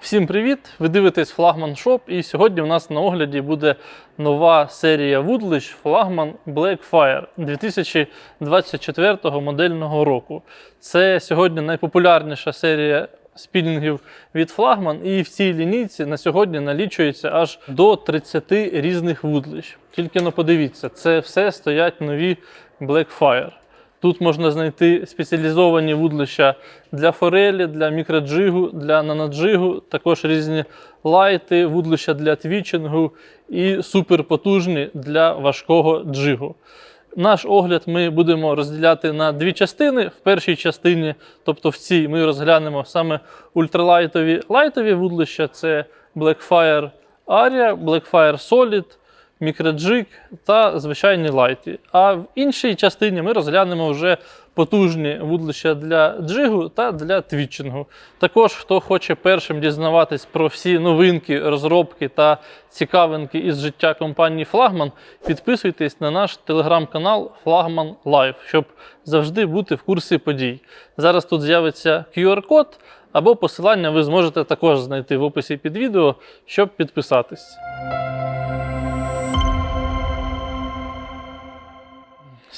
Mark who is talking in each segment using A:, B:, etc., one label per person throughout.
A: Всім привіт! Ви дивитесь флагман Shop і сьогодні у нас на огляді буде нова серія вудлищ флагман Blackfire 2024 модельного року. Це сьогодні найпопулярніша серія спінінгів від флагман, і в цій лінійці на сьогодні налічується аж до 30 різних вудлищ. Тільки ну подивіться, це все стоять нові Blackfire. Тут можна знайти спеціалізовані вудлища для форелі, для мікроджигу, для наноджигу, також різні лайти, вудлища для твічингу і суперпотужні для важкого джигу. Наш огляд ми будемо розділяти на дві частини. В першій частині, тобто в цій, ми розглянемо саме ультралайтові лайтові вудлища: це Blackfire Aria, Blackfire Solid, мікроджиг та звичайні лайти. А в іншій частині ми розглянемо вже потужні вудлища для джигу та для твітчингу. Також, хто хоче першим дізнаватись про всі новинки, розробки та цікавинки із життя компанії Флагман, підписуйтесь на наш телеграм-канал Флагман Live, щоб завжди бути в курсі подій. Зараз тут з'явиться QR-код. Або посилання ви зможете також знайти в описі під відео, щоб підписатись.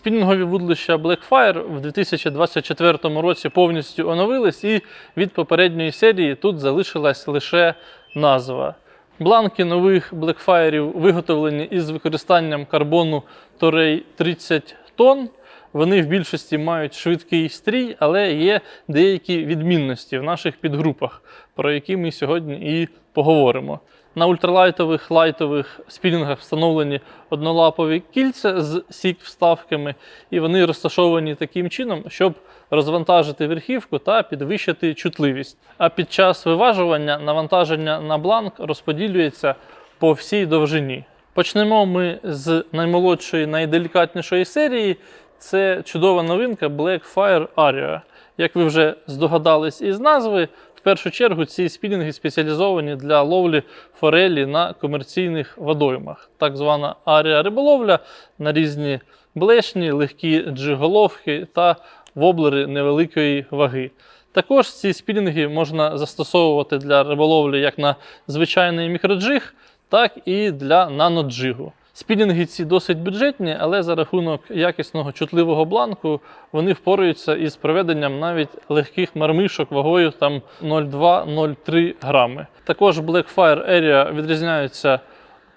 A: Спінінгові вудлища Blackfire в 2024 році повністю оновились, і від попередньої серії тут залишилась лише назва. Бланки нових Blackfire виготовлені із використанням карбону Torrey 30 тонн. Вони в більшості мають швидкий стрій, але є деякі відмінності в наших підгрупах, про які ми сьогодні і поговоримо. На ультралайтових лайтових спінінгах встановлені однолапові кільця з сік-вставками, і вони розташовані таким чином, щоб розвантажити верхівку та підвищити чутливість. А під час виважування навантаження на бланк розподілюється по всій довжині. Почнемо ми з наймолодшої, найделікатнішої серії. Це чудова новинка Blackfire Aria. Як ви вже здогадались із назви, в першу чергу ці спінінги спеціалізовані для ловлі форелі на комерційних водоймах. Так звана арія риболовля на різні блешні, легкі джиголовки та воблери невеликої ваги. Також ці спінінги можна застосовувати для риболовлі як на звичайний мікроджиг, так і для наноджигу. Спінінги ці досить бюджетні, але за рахунок якісного чутливого бланку вони впораються із проведенням навіть легких мармишок вагою 0,2-0,3 грами. Також Blackfire Area відрізняються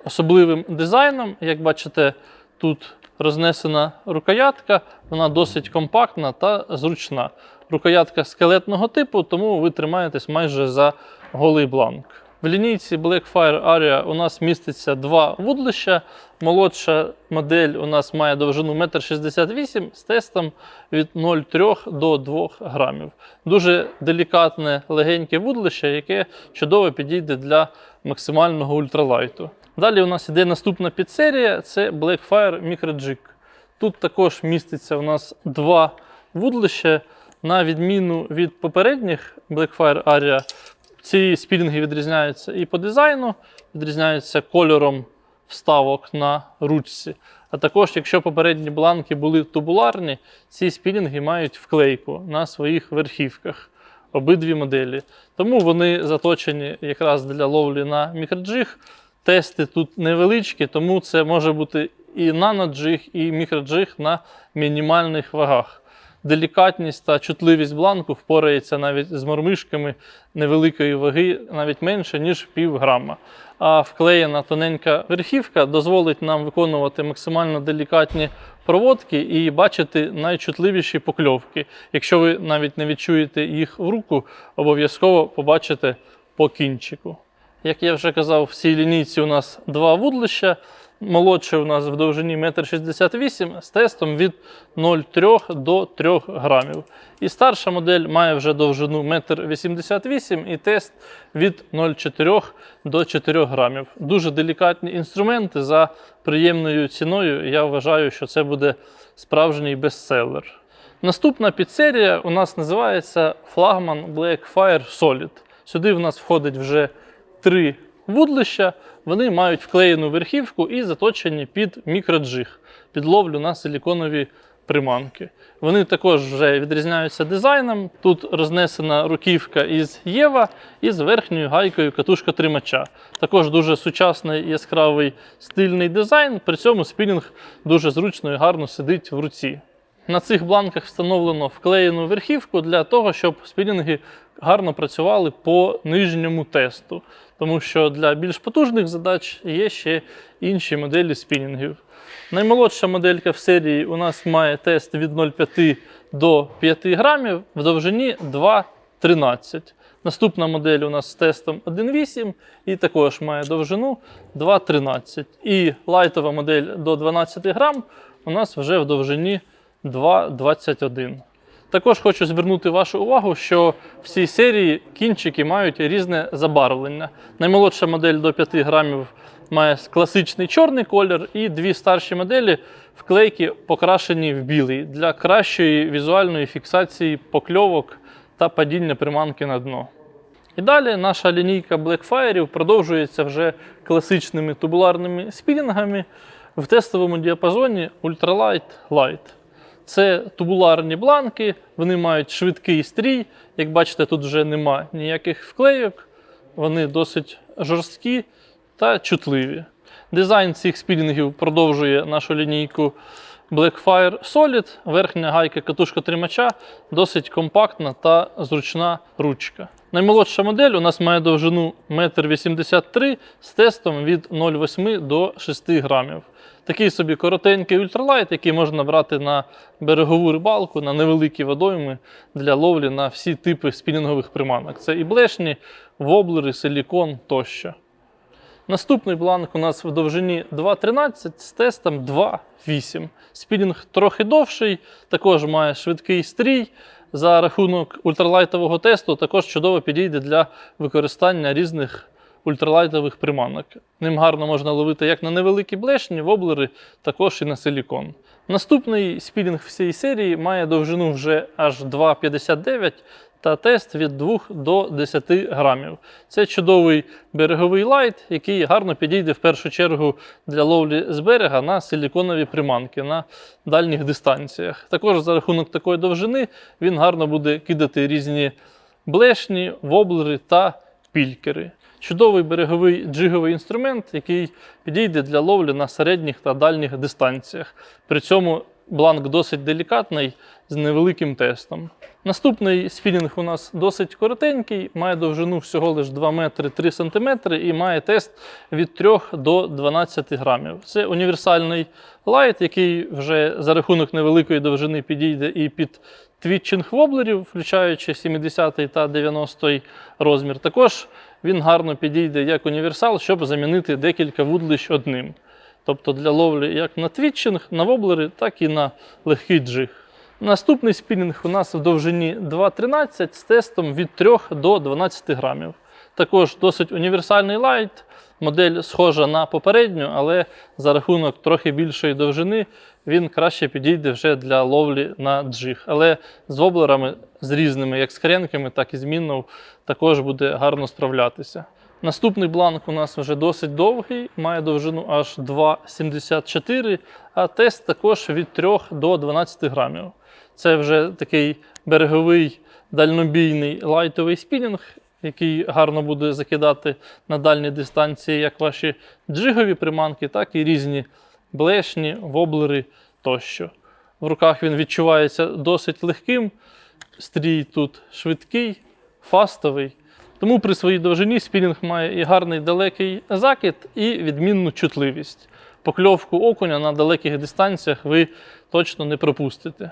A: особливим дизайном. Як бачите, тут рознесена рукоятка, вона досить компактна та зручна. Рукоятка скелетного типу, тому ви тримаєтесь майже за голий бланк. В лінійці Blackfire Aria у нас міститься два вудлища. Молодша модель у нас має довжину 1,68 м з тестом від 0,3 до 2 грамів. Дуже делікатне легеньке вудлище, яке чудово підійде для максимального ультралайту. Далі у нас іде наступна підсерія це Blackfire Micro-Jig. Тут також міститься у нас два вудлища. На відміну від попередніх Blackfire Aria, ці спілінги відрізняються і по дизайну, відрізняються кольором вставок на ручці. А також, якщо попередні бланки були тубуларні, ці спілінги мають вклейку на своїх верхівках. Обидві моделі. Тому вони заточені якраз для ловлі на мікроджиг. Тести тут невеличкі, тому це може бути і наноджиг, і мікроджиг на мінімальних вагах делікатність та чутливість бланку впорається навіть з мормишками невеликої ваги, навіть менше, ніж пів грама. А вклеєна тоненька верхівка дозволить нам виконувати максимально делікатні проводки і бачити найчутливіші покльовки. Якщо ви навіть не відчуєте їх в руку, обов'язково побачите по кінчику. Як я вже казав, в цій лінійці у нас два вудлища. Молодший у нас в довжині 1,68 м з тестом від 0,3 до 3 грамів. І старша модель має вже довжину 1,88 м і тест від 0,4 до 4 грамів. Дуже делікатні інструменти за приємною ціною. Я вважаю, що це буде справжній бестселер. Наступна підсерія у нас називається Flagman Blackfire Solid. Сюди в нас входить вже три вудлища. Вони мають вклеєну верхівку і заточені під мікроджиг, під ловлю на силіконові приманки. Вони також вже відрізняються дизайном. Тут рознесена руківка із Єва і з верхньою гайкою катушка тримача. Також дуже сучасний яскравий стильний дизайн. При цьому спінінг дуже зручно і гарно сидить в руці. На цих бланках встановлено вклеєну верхівку для того, щоб спінінги гарно працювали по нижньому тесту, тому що для більш потужних задач є ще інші моделі спінінгів. Наймолодша моделька в серії у нас має тест від 0,5 до 5 грамів в довжині 2,13. Наступна модель у нас з тестом 1,8 і також має довжину 2,13. І лайтова модель до 12 грам у нас вже в довжині 2,21. Також хочу звернути вашу увагу, що в цій серії кінчики мають різне забарвлення. Наймолодша модель до 5 грамів має класичний чорний колір, і дві старші моделі вклейки покрашені в білий для кращої візуальної фіксації покльовок та падіння приманки на дно. І далі наша лінійка Blackfire продовжується вже класичними тубуларними спінінгами в тестовому діапазоні Ultralight Light. Це тубуларні бланки, вони мають швидкий стрій. Як бачите, тут вже нема ніяких вклейок, вони досить жорсткі та чутливі. Дизайн цих спінінгів продовжує нашу лінійку Blackfire Solid. Верхня гайка катушка тримача досить компактна та зручна ручка. Наймолодша модель у нас має довжину 1,83 м з тестом від 0,8 до 6 грамів. Такий собі коротенький ультралайт, який можна брати на берегову рибалку, на невеликі водойми для ловлі на всі типи спінінгових приманок. Це і блешні, воблери, силікон тощо. Наступний бланк у нас в довжині 2,13 з тестом 2,8. Спінінг трохи довший, також має швидкий стрій. За рахунок ультралайтового тесту також чудово підійде для використання різних ультралайтових приманок. Ним гарно можна ловити як на невеликі блешні, воблери, також і на силікон. Наступний спінінг всієї серії має довжину вже аж 2,59 та тест від 2 до 10 грамів. Це чудовий береговий лайт, який гарно підійде в першу чергу для ловлі з берега на силіконові приманки на дальніх дистанціях. Також за рахунок такої довжини він гарно буде кидати різні блешні, воблери та пількери. Чудовий береговий джиговий інструмент, який підійде для ловлі на середніх та дальніх дистанціях. При цьому бланк досить делікатний з невеликим тестом. Наступний спінінг у нас досить коротенький, має довжину всього лише 2 метри 3 сантиметри і має тест від 3 до 12 грамів. Це універсальний лайт, який вже за рахунок невеликої довжини підійде і під твітчинг воблерів, включаючи 70 та 90 розмір. Також він гарно підійде як універсал, щоб замінити декілька вудлищ одним. Тобто для ловлі як на твітчинг, на воблери, так і на легкий джиг. Наступний спінінг у нас в довжині 2,13 з тестом від 3 до 12 грамів. Також досить універсальний лайт. Модель схожа на попередню, але за рахунок трохи більшої довжини він краще підійде вже для ловлі на джиг. Але з воблерами з різними, як з хренками, так і з міннов, також буде гарно справлятися. Наступний бланк у нас вже досить довгий, має довжину аж 2,74, а тест також від 3 до 12 грамів. Це вже такий береговий дальнобійний лайтовий спінінг, який гарно буде закидати на дальні дистанції як ваші джигові приманки, так і різні блешні, воблери тощо. В руках він відчувається досить легким, стрій тут швидкий, фастовий. Тому при своїй довжині спінінг має і гарний далекий закид, і відмінну чутливість. Покльовку окуня на далеких дистанціях ви точно не пропустите.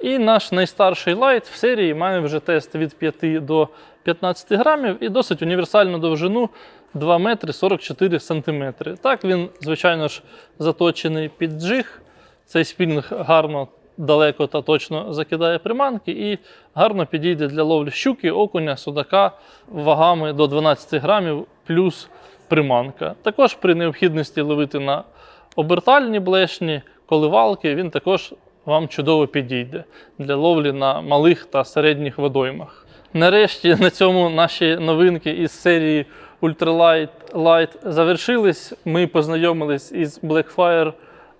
A: І наш найстарший лайт в серії має вже тест від 5 до 15 грамів і досить універсальну довжину 2 метри 44 сантиметри. Так він, звичайно ж, заточений під джиг. Цей спінінг гарно далеко та точно закидає приманки і гарно підійде для ловлі щуки, окуня, судака вагами до 12 грамів плюс приманка. Також при необхідності ловити на обертальні блешні, коливалки, він також вам чудово підійде для ловлі на малих та середніх водоймах. Нарешті на цьому наші новинки із серії Ultralight Light завершились. Ми познайомились із Blackfire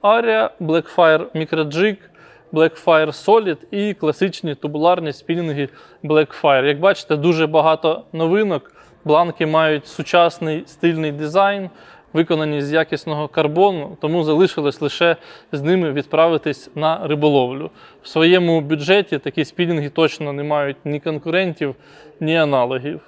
A: Aria, Blackfire Microjig, Blackfire Solid і класичні тубуларні спінінги Blackfire. Як бачите, дуже багато новинок. Бланки мають сучасний стильний дизайн, виконані з якісного карбону, тому залишилось лише з ними відправитись на риболовлю. В своєму бюджеті такі спінінги точно не мають ні конкурентів, ні аналогів.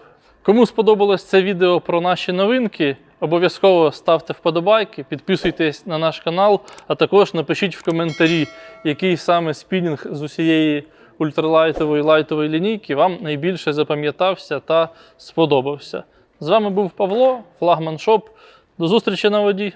A: Кому сподобалось це відео про наші новинки, обов'язково ставте вподобайки, підписуйтесь на наш канал, а також напишіть в коментарі, який саме спінінг з усієї ультралайтової лайтової лінійки вам найбільше запам'ятався та сподобався. З вами був Павло, флагман Шоп. До зустрічі на воді!